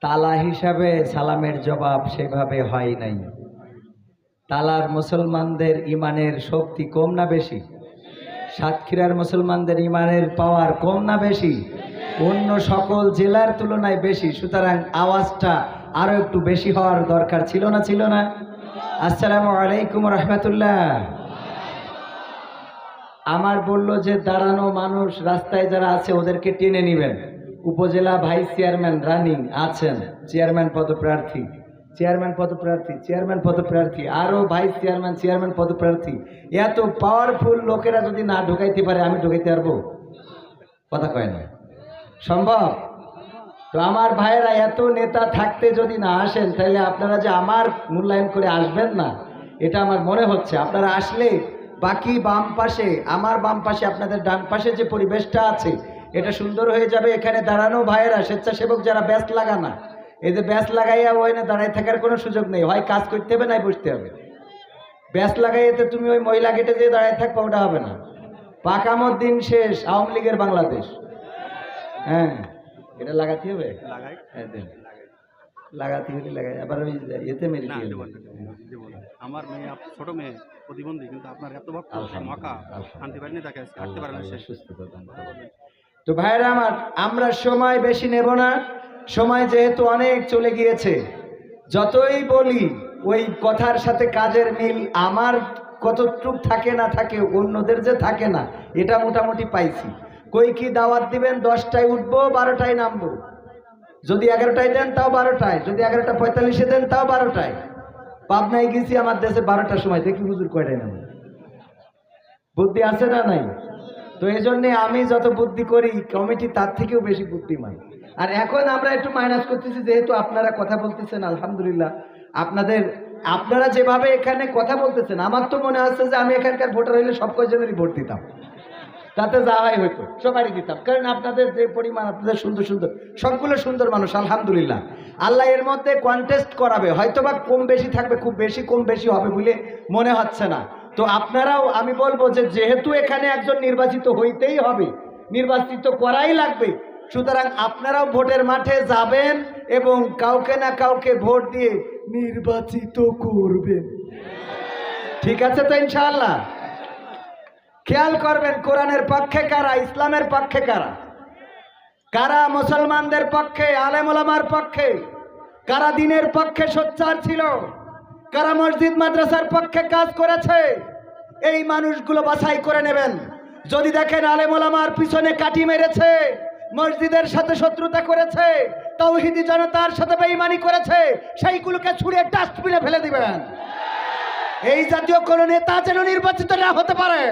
তালা হিসাবে সালামের জবাব সেভাবে হয় নাই। তালার মুসলমানদের ইমানের শক্তি কম না বেশি? সাতক্ষীরার মুসলমানদের ইমানের পাওয়ার কম না বেশি? অন্য সকল জেলার তুলনায় বেশি। সুতরাং আওয়াজটা আরও একটু বেশি হওয়ার দরকার ছিল না ছিল না? আসসালামু আলাইকুম রহমতুল্লাহ। আমার বলল যে, দাঁড়ানো মানুষ, রাস্তায় যারা আছে, ওদেরকে টেনে নেবেন। উপজেলা ভাইস চেয়ারম্যান রানিং আছেন, চেয়ারম্যান পদপ্রার্থী চেয়ারম্যান পদপ্রার্থী চেয়ারম্যান পদপ্রার্থী, আরও ভাইস চেয়ারম্যান চেয়ারম্যান পদপ্রার্থী। এত পাওয়ারফুল লোকেরা যদি না ঢুকাইতে পারে, আমি ঢুকাইতে পারব? কথা কয় না। সম্ভব? তো আমার ভাইয়েরা, এত নেতা থাকতে যদি না আসেন তাহলে আপনারা যে আমার মূল্যায়ন করে আসবেন না, এটা আমার মনে হচ্ছে। আপনারা আসলে বাকি বাম পাশে আমার বাম পাশে আপনাদের ডান পাশে যে পরিবেশটা আছে এটা সুন্দর হয়ে যাবে। এখানে দাঁড়ানো ভাইয়েরা স্বেচ্ছাসেবক যারা ব্যাস লাগানা এই যে ব্যাস লাগাইয়া ওই না দাঁড়াই থাকার কোনো সুযোগ নেই। হয় কাজ করতে হবে নাই বসতে হবে। ব্যাস লাগাইতে তুমি ওই মহিলা গেটে যে দাঁড়ায় থাকবে ওটা হবে না। পাকামত দিন শেষ আওয়ামী লীগের বাংলাদেশ। হ্যাঁ এটা লাগাতে হবে? লাগাই। হ্যাঁ লাগাতে হলে লাগাই আবার ওই ইয়েতে মেরে দিয়ে। আমার মেয়ে ছোট মেয়ে প্রতিবন্ধী কিন্তু আপনার এত ভক্ত মাকা আনতে পারেনি তাকে পারে না সে। তো ভাইরা আমার আমরা সময় বেশি নেব না সময় যেহেতু অনেক চলে গিয়েছে। যতই বলি ওই কথার সাথে কাজের মিল আমার কতটুক থাকে না থাকে অন্যদের যে থাকে না এটা মোটামুটি পাইছি। কই কি দাওয়াত দিবেন? দশটায় উঠবো বারোটায় নামবো? যদি এগারোটায় দেন, তাও বারোটায়। যদি এগারোটা পঁয়তাল্লিশে দেন, তাও বারোটায়। পাবনায় গেছি, আমার দেশে বারোটার সময়। দেখি হুজুর কয়টায় নামবো বুদ্ধি আছে না নাই? তো এই জন্যে আমি যত বুদ্ধি করি, কমিটি তার থেকেও বেশি বুদ্ধিমান। আর এখন আমরা একটু মাইনাস করতেছি, যেহেতু আপনারা কথা বলতেছেন, আলহামদুলিল্লাহ। আপনাদের, আপনারা যেভাবে এখানে কথা বলতেছেন, আমার তো মনে হচ্ছে যে আমি এখানকার ভোটার হইলে সব কয়জনেরই ভোট দিতাম। তাতে যা হয় হইতো, সবারই দিতাম। কারণ আপনাদের যে পরিমাণ, আপনাদের সুন্দর সুন্দর, সবগুলো সুন্দর মানুষ, আলহামদুলিল্লাহ। আল্লাহ এর মধ্যে কন্টেস্ট করাবে, হয়তোবা কম বেশি থাকবে, খুব বেশি, কম বেশি হবে বলে মনে হচ্ছে না। তো আপনারাও, আমি বলব যে যেহেতু এখানে একজন নির্বাচিত হইতেই হবে, নির্বাচিত করাই লাগবে, সুতরাং আপনারাও ভোটের মাঠে যাবেন এবং কাউকে না কাউকে ভোট দিয়ে নির্বাচিত করবেন। ঠিক আছে তো ইনশাআল্লাহ? খেয়াল করবেন, কোরআনের পক্ষে কারা, ইসলামের পক্ষে কারা? কারা মুসলমানদের পক্ষে আলেমুলামার পক্ষে? কারা দিনের পক্ষে সোচ্চার ছিল? কারা মসজিদ, মাদ্রাসার পক্ষে কাজ করেছে? এই মানুষগুলো বাছাই করে নেবেন। যদি দেখেন আলেমুলামার পিছনে কাটি মেরেছে, মসজিদের সাথে শত্রুতা করেছে, তৌহিদি জনতার সাথে বেইমানি করেছে, সেইগুলোকে ছুঁড়ে ডাস্টবিনে ফেলে দিবেন। এই জাতীয় কোনো নেতা যেন নির্বাচিত না হতে পারে।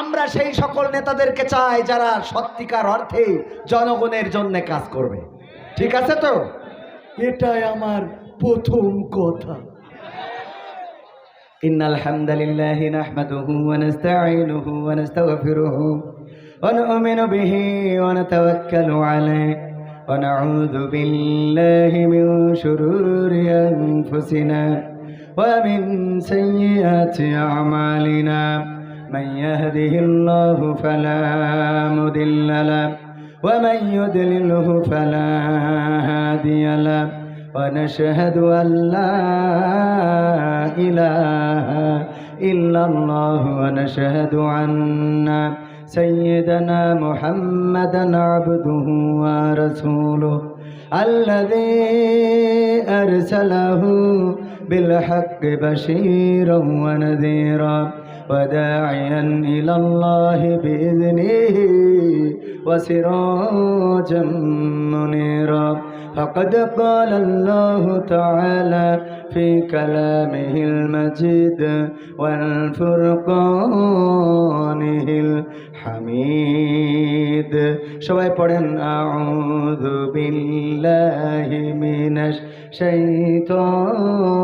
আমরা সেই সকল নেতাদেরকে চাই যারা সত্যিকার অর্থে জনগণের জন্য কাজ করবে ঠিক আছে তো এটাই আমার প্রথম কথা إن الحمد لله نحمده ونستعينه ونستغفره ونؤمن به ونتوكل عليه ونعوذ بالله من شرور أنفسنا ومن سيئات أعمالنا من يهده الله فلا مضل له ومن يضلله فلا هادي له ونشهد أن لا إله إلا الله ونشهد أن سيدنا محمدا عبده ورسوله الذي أرسله بالحق بشيرا ونذيرا وداعيا إلى الله بإذنه وسراجا منيرا فقد قال الله تعالى في كلامه المجيد والفرقانه الحميد সবাই পড়েন আউযু বিল্লাহি মিনাশ শাইতানির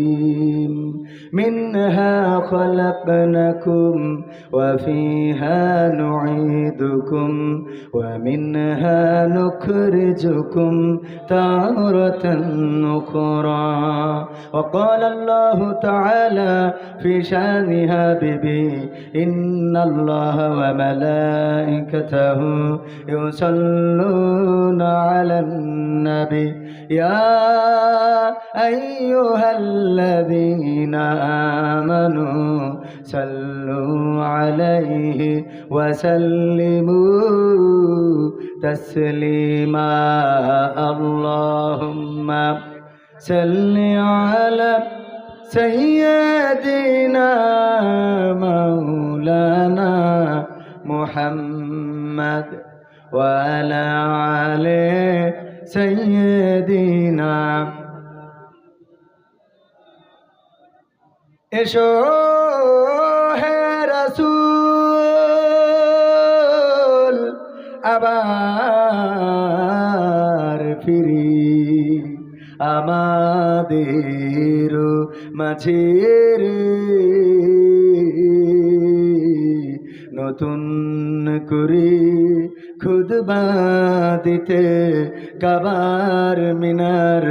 منها خلقناكم وفيها نعيدكم ومنها نخرجكم تارة أخرى. وقال الله تعالى في شأنها ببي إن الله وملائكته يصلون على النبي. يا أيها الذين آمنوا صلوا عليه وسلموا تسليما. اللهم صل على سيدنا مولانا محمد وعلى عليه سيدنا এসো হে রসুল, আবার ফিরি। আমাদের মাঝের নতুন করে খুদবা দিতে কাবার মিনার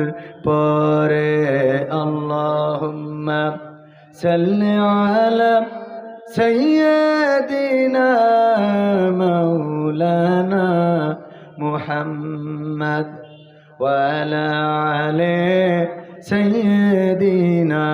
পরে আল্লাহুম্মা سل على سيدنا مولانا محمد وعلى عليه سيدنا